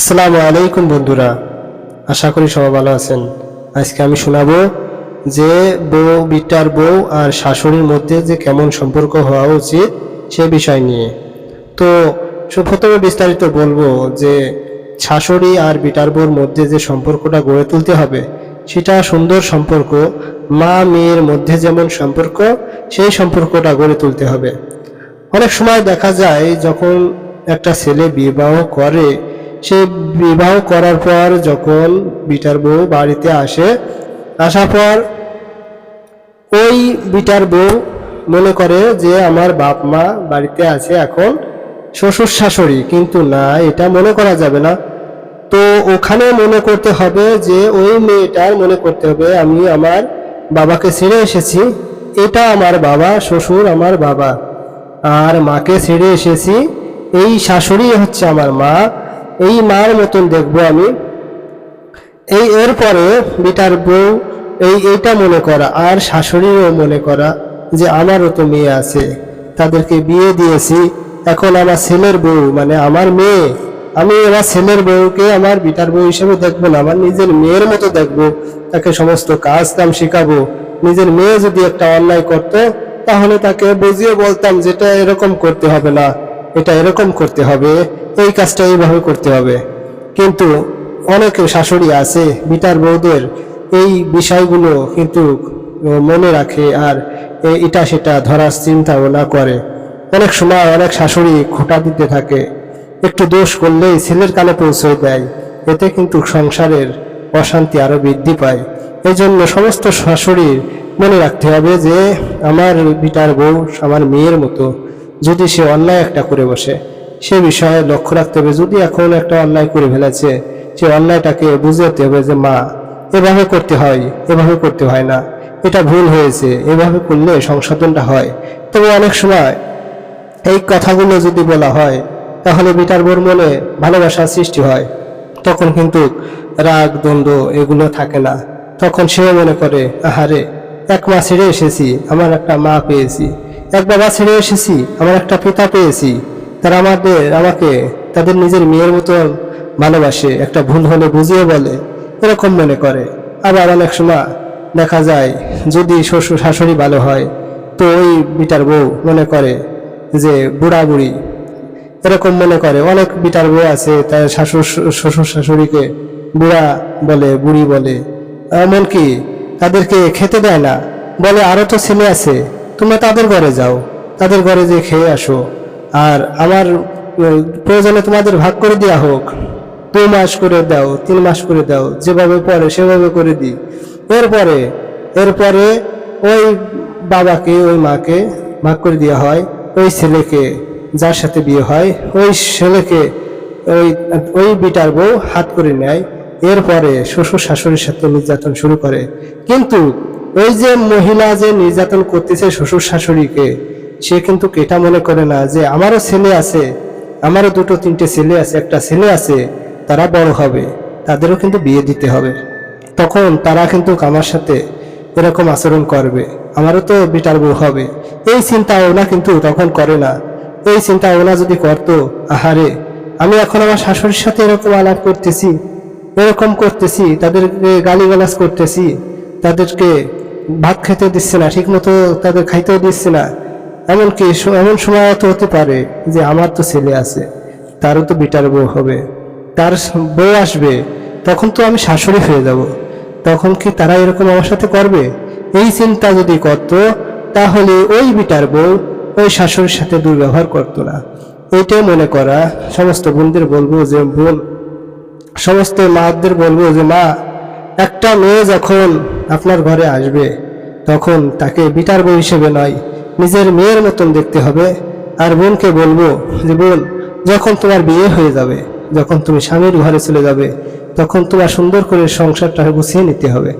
আসসালামু আলাইকুম বন্ধুরা। আশা করি সবাই ভালো আছেন। আজকে আমি শোনাবো যে বউ, বিটার বউ আর শাশুড়ির মধ্যে যে কেমন সম্পর্ক হওয়া উচিত সে বিষয় নিয়ে। তো প্রথমে বিস্তারিত বলব যে শাশুড়ি আর বিটার বউর মধ্যে যে সম্পর্কটা গড়ে তুলতে হবে, সেটা সুন্দর সম্পর্ক। মা, মেয়ের মধ্যে যেমন সম্পর্ক, সেই সম্পর্কটা গড়ে তুলতে হবে। অনেক সময় দেখা যায় যখন একটা ছেলে বিবাহ করে সে বিবাহ করার পর যখন বিটার বউ বাড়িতে আসে, আসার পর ওই বিটার বউ মনে করে যে আমার বাপ মা বাড়িতে আছে এখন, শ্বশুর শাশুড়ি, কিন্তু না, এটা মনে করা যাবে না। তো ওখানে মনে করতে হবে যে ওই মেয়েটার মনে করতে হবে, আমি আমার বাবাকে ছেড়ে এসেছি, এটা আমার বাবা, শ্বশুর আমার বাবা। আর মাকে ছেড়ে এসেছি, এই শাশুড়ি হচ্ছে আমার মা। এই মার মতন দেখব আমি। এই এরপরে বিটার বউ, এই এইটা মনে করা, আর শাশুড়িও মনে করা যে আমারও তো মেয়ে আছে, তাদেরকে বিয়ে দিয়েছি, এখন আমার ছেলের বউ মানে আমার মেয়ে, আমি আমার ছেলের বউকে আমার বিটার বউ হিসেবে দেখব না, আমার নিজের মেয়ের মতো দেখব, তাকে সমস্ত কাজ কাম শেখাবো। নিজের মেয়ে যদি একটা অন্যায় করতো, তাহলে তাকে বুঝিয়ে বলতাম যেটা এরকম করতে হবে না। এটা এরকম করতে হবে, এই কাজটা এইভাবে করতে হবে। কিন্তু অনেক শাশুড়ি আছে, বিটার বউদের এই বিষয়গুলো কিন্তু মনে রাখে আর এটা সেটা ধরার চিন্তা না করে। অনেক সময় অনেক শাশুড়ি খোটা দিতে থাকে। একটু দোষ করলেই ছেলের কানে পৌঁছে দেয়। এতে কিন্তু সংসারের অশান্তি আরও বৃদ্ধি পায়। এই জন্য সমস্ত শাশুড়ির মনে রাখতে হবে যে, আমার বিটার বউ আমার মেয়ের মতো। যদি সে অন্যায় একটা করে বসে, সে বিষয়ে লক্ষ্য রাখতে হবে, যদি এখন একটা অন্যায় করে ফেলেছে, সে অন্যায়টাকে বুঝাতে হবে যে, মা, এভাবে করতে হয়, এভাবে করতে হয় না। এটা ভুল হয়েছে, এভাবে করলে সংশোধনটা হয়। তবে অনেক সময় এই কথাগুলো যদি বলা হয়, তাহলে বিটার বোর মনে ভালোবাসার সৃষ্টি হয়। তখন কিন্তু রাগ, দ্বন্দ্ব এগুলো থাকে না। তখন সেও মনে করে, আহারে, এক মা ছেড়ে এসেছি, আমার একটা মা পেয়েছি। এক বাবা ছেড়ে এসেছি, আমার একটা পিতা পেয়েছি। তারা আমাদের, আমাকে, তাদের নিজের মেয়ের মতন ভালোবাসে, একটা ভুল হলে বুঝিয়ে বলে, এরকম মনে করে। আবার অনেক সময় দেখা যায়, যদি শ্বশুর শাশুড়ি ভালো হয়, তো ওই বিটার বউ মনে করে যে, বুড়া বুড়ি। এরকম মনে করে। অনেক বিটার বউ আছে, তার শাশুর শ্বশুর শাশুড়িকে বুড়া বলে, বুড়ি বলে। এমনকি তাদেরকে খেতে দেয় না। বলে আরও তো ছেলে আছে। তোমরা তাদের ঘরে যাও, তাদের ঘরে যেয়ে খেয়ে আসো। আর আমার প্রয়োজনে তোমাদের ভাগ করে দেওয়া হোক। দুই মাস করে দাও, তিন মাস করে দাও, যেভাবে পরে সেভাবে করে দিই। এরপরে এরপরে ওই বাবাকে, ওই মাকে ভাগ করে দেওয়া হয়। ওই ছেলেকে, যার সাথে বিয়ে হয়, ওই ছেলেকে, ওই ওই বিটার বউ হাত করে নেয়। এরপরে শ্বশুর শাশুড়ির সাথে নির্যাতন শুরু করে। কিন্তু ওই যে মহিলা যে নির্যাতন করতেছে শ্বশুর শাশুড়িকে, সে কিন্তু এটা মনে করে না যে আমারও ছেলে আছে, আমারও দুটো তিনটে ছেলে আছে, একটা ছেলে আছে, তারা বড় হবে, তাদেরও কিন্তু বিয়ে দিতে হবে। তখন তারা কিন্তু আমার সাথে এরকম আচরণ করবে, আমারও তো বিটার বউ হবে। এই চিন্তা ওনা কিন্তু তখন করে না। এই চিন্তা ওনা যদি করতো, আহারে, আমি এখন আমার শাশুড়ির সাথে এরকম আলাপ করতেছি, এরকম করতেছি, তাদেরকে গালিগালাজ করতেছি, তাদেরকে ভাত খেতে দিচ্ছে না ঠিক মতো তাদের খাইতেও দিচ্ছে না। এমনকি এমন সময় তো হতে পারে যে আমার তো ছেলে আছে, তারও তো বিটার বউ হবে, তার বউ আসবে, তখন তো আমি শাশুড়ি হয়ে যাব। তখন কি তারা এরকম আমার সাথে করবে? এই চিন্তা যদি করতো, তাহলে ওই বিটার বউ ওই শাশুড়ির সাথে দুর্ব্যবহার করতো না। এইটাই মনে করা, সমস্ত বোনদের বলব যে বোন, সমস্ত মাদের বলব যে মা একটা মেয়ে যখন আপনার ঘরে আসবে, তখন তাকে বিটার বউ হিসেবে নয়, নিজের মেয়ের মতন দেখতে হবে। আর বোনকে বলব যে, বোন, যখন তোমার বিয়ে হয়ে যাবে, যখন তুমি স্বামীর ঘরে চলে যাবে, তখন তোমার সুন্দর করে সংসারটা গুছিয়ে নিতে হবে।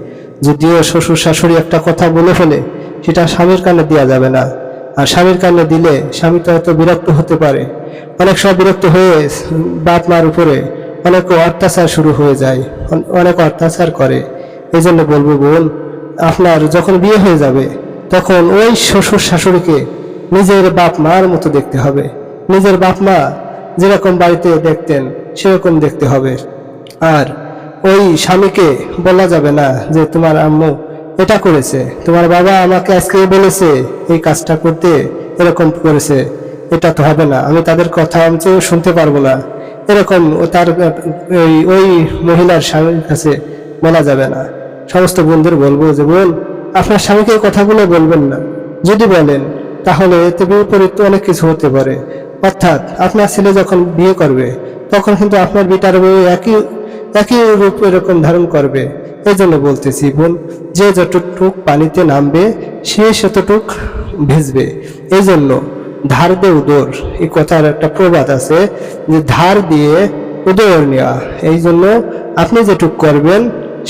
যদিও শ্বশুর শাশুড়ি একটা কথা বলে ফেলে, সেটা স্বামীর কানে দেওয়া যাবে না। আর স্বামীর কানে দিলে স্বামী তো হয়তো বিরক্ত হতে পারে। অনেক সময় বিরক্ত হয়ে বাপ মার উপরে অনেক অত্যাচার শুরু হয়ে যায় অনেক অত্যাচার করে। এই জন্য বলব, বোন, আপনার যখন বিয়ে হয়ে যাবে, তখন ওই শ্বশুর শাশুড়িকে নিজের বাপ মার মতো দেখতে হবে। নিজের বাপ মা যেরকম বাড়িতে দেখতেন, সেরকম দেখতে হবে। আর ওই স্বামীকে বলা যাবে না যে, তোমার আম্মু এটা করেছে, তোমার বাবা আমাকে আজকে বলেছে এই কাজটা করতে, এরকম করেছে, এটা তো হবে না। আমি তাদের কথা আমি শুনতে পারব না। এরকম তার ওই ওই মহিলার স্বামীর কাছে বলা যাবে না। সমস্ত বন্ধুর বলব যে, বোন, আপনার স্বামীকে কথাগুলো বলবেন না। যদি বলেন, তাহলে এতে বিপরীত অনেক কিছু হতে পারে। অর্থাৎ, আপনার ছেলে যখন বিয়ে করবে, তখন কিন্তু আপনার বিটার বউ একই একই রূপ এরকম ধারণ করবে। এই জন্য বলতেছি, বোন, যে যতটুক পানিতে নামবে, সে সেতটুক ভেজবে। এই জন্য ধার দে উদর। এই কথার একটা প্রবাদ আছে যে ধার দিয়ে উদর নেওয়া। এই জন্য আপনি যেটুক করবেন,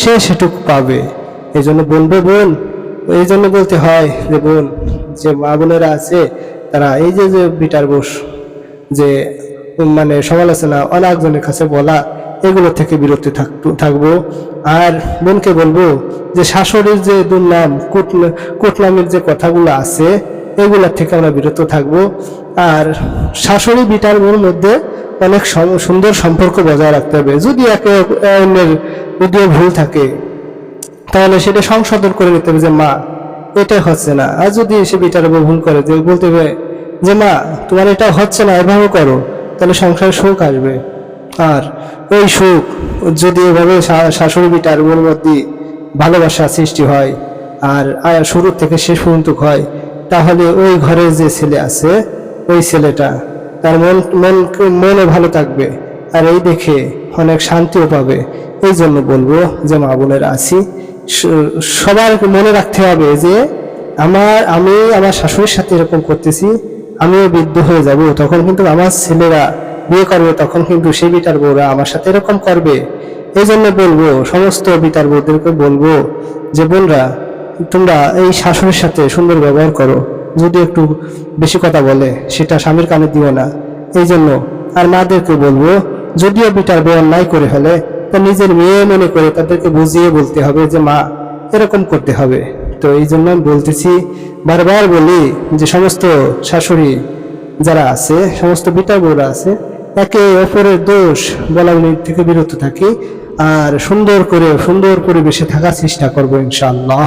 সে সেটুক পাবে। এই জন্য বলবে বোন, এই জন্য বলতে হয় যে বোন, যে মা বোনেরা আছে, তারা এই যে যে বিটার বোস, যে মানে সমালোচনা অনেকজনের কাছে বলা, এগুলো থেকে বিরত থাকব। আর বোনকে বলব যে শাশুড়ির যে দুর্নাম কুট কুটনামের যে কথাগুলো আছে এগুলোর থেকে আমরা বিরত থাকব। আর শাশুড়ি বিটার বোন মধ্যে অনেক সুন্দর সম্পর্ক বজায় রাখতে হবে। যদি একে অন্যের উদ্যোগ ভুল থাকে, তাহলে সেটা সংশোধন করে নিতে হবে যে, মা এটা হচ্ছে না। আর যদি সে বিটার উপর ভুল করে, যে বলতে হবে যে, মা, তোমার এটা হচ্ছে না, এভাবে করো। তাহলে সংসারে সুখ আসবে। আর ওই সুখ যদি এভাবে শাশুড়ি বিটার উপর মধ্যে ভালোবাসা সৃষ্টি হয়, আর শুরু থেকে শেষ পর্যন্ত হয় তাহলে ওই ঘরে যে ছেলে আছে, ওই ছেলেটা তার মন মন মনে ভালো থাকবে। আর এই দেখে অনেক শান্তিও পাবে। এই জন্য বলব যে মা বোনেরা আছি সবার মনে রাখতে হবে যে আমার, আমি আমার শাশুড়ির সাথে এরকম করতেছি, আমিও বৃদ্ধ হয়ে যাব, তখন কিন্তু আমার ছেলেরা বিয়ে করবে, তখন কিন্তু সেই বিটার বউরা আমার সাথে এরকম করবে। এই জন্য বলব, সমস্ত বিটার বউদেরকে বলব যে বোনরা তোমরা এই শাশুড়ির সাথে সুন্দর ব্যবহার করো, যদি একটু বেশি কথা বলে, সেটা স্বামীর কানে দিও না। এই জন্য আর মাদেরকে বলব, যদিও বিটার বউ অন্যায় করে ফেলে, তা নিজের মেয়ে মনে করে তাদেরকে বুঝিয়ে বলতে হবে যে, মা, এরকম করতে হবে। তো এই জন্য আমি বলতেছি, বারবার বলি যে সমস্ত শাশুড়ি যারা আছে, সমস্ত বিটার বউরা আছে, একে অপরের দোষ বলাবলি থেকে বিরত থাকি, আর সুন্দর করে সুন্দর পরিবেশে থাকার চেষ্টা করব ইনশাআল্লাহ।